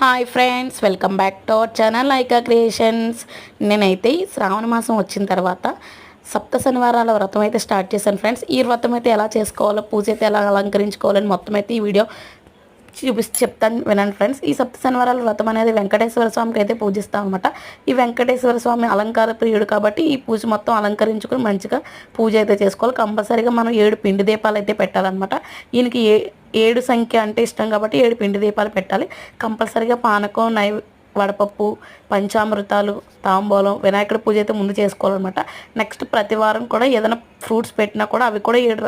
Hi friends welcome back to our channel Laika Creations నేనైతే శ్రావణ మాసం వచ్చిన తర్వాత సప్త శనివారాల వ్రతం అయితే స్టార్ట్ చేశాను ఫ్రెండ్స్ ఈ వ్రతం అయితే ఎలా చేసుకోవాలో పూజ అయితే ఎలా అలంకరించుకోవాలని మొత్తం అయితే ఈ వీడియో చూపి చెప్తాను వినండి ఫ్రెండ్స్ ఈ సప్త శనివారాల వ్రతం అనేది వెంకటేశ్వర స్వామికి అయితే పూజిస్తాం అనమాట ఈ వెంకటేశ్వర స్వామి అలంకార ప్రియుడు కాబట్టి ఈ పూజ మొత్తం అలంకరించుకుని మంచిగా పూజ అయితే చేసుకోవాలి. కంపల్సరీగా మనం ఏడు పిండి దీపాలు అయితే పెట్టాలన్నమాట. ఈయనకి ఏ ఏడు సంఖ్య అంటే ఇష్టం కాబట్టి ఏడు పిండి దీపాలు పెట్టాలి. కంపల్సరీగా పానకం నై వడపప్పు పంచామృతాలు తాంబూలం వినాయకుడి పూజ అయితే ముందు చేసుకోవాలన్నమాట. నెక్స్ట్ ప్రతి వారం కూడా ఏదైనా ఫ్రూట్స్ పెట్టినా కూడా అవి కూడా ఏడు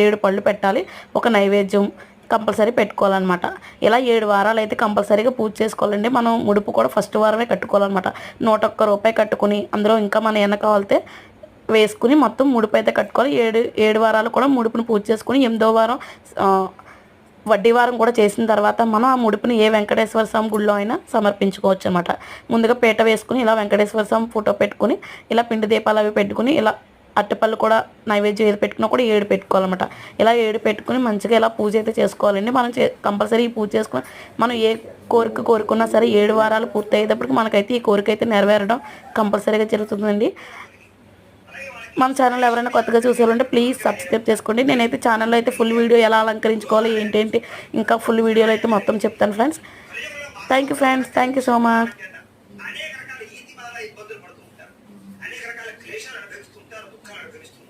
ఏడు పళ్ళు పెట్టాలి. ఒక నైవేద్యం కంపల్సరీ పెట్టుకోవాలన్నమాట. ఇలా ఏడు వారాలు అయితే కంపల్సరీగా పూజ చేసుకోవాలండి. మనం ముడుపు కూడా ఫస్ట్ వారమే కట్టుకోవాలన్నమాట. నూట ఒక్క రూపాయి కట్టుకుని అందులో ఇంకా మనం ఎన్న కావాలితే వేసుకుని మొత్తం ముడుపు అయితే కట్టుకోవాలి. ఏడు ఏడు వారాలు కూడా ముడుపుని పూజ చేసుకుని ఎనిమిదో వారం వడ్డీ వారం కూడా చేసిన తర్వాత మనం ఆ ముడుపుని ఏ వెంకటేశ్వర స్వామి గుడిలో అయినా సమర్పించుకోవచ్చు అనమాట ముందుగా పీట వేసుకుని ఇలా వెంకటేశ్వర స్వామి ఫోటో పెట్టుకుని ఇలా పిండి దీపాలు అవి పెట్టుకుని ఇలా అట్టపళ్ళు కూడా నైవేద్యం ఏది పెట్టుకున్నా కూడా ఏడు పెట్టుకోవాలన్నమాట. ఇలా ఏడు పెట్టుకుని మంచిగా ఇలా పూజ అయితే చేసుకోవాలండి. మనం చే కంపల్సరీ పూజ చేసుకుని మనం ఏ కోరిక కోరుకున్నా సరే ఏడు వారాలు పూర్తి అయ్యేటప్పటికి మనకైతే ఈ కోరిక అయితే నెరవేరడం కంపల్సరీగా జరుగుతుందండి. మన ఛానల్ ఎవరైనా కొత్తగా చూసేవాళ్ళంటే ప్లీజ్ సబ్స్క్రైబ్ చేసుకోండి. నేనైతే ఛానల్లో అయితే ఫుల్ వీడియో ఎలా అలంకరించుకోవాలి ఏంటేంటి ఇంకా ఫుల్ వీడియోలో అయితే మొత్తం చెప్తాను friends. Thank you friends thank you so much deixaram a ver com o tal do Carver, estudar.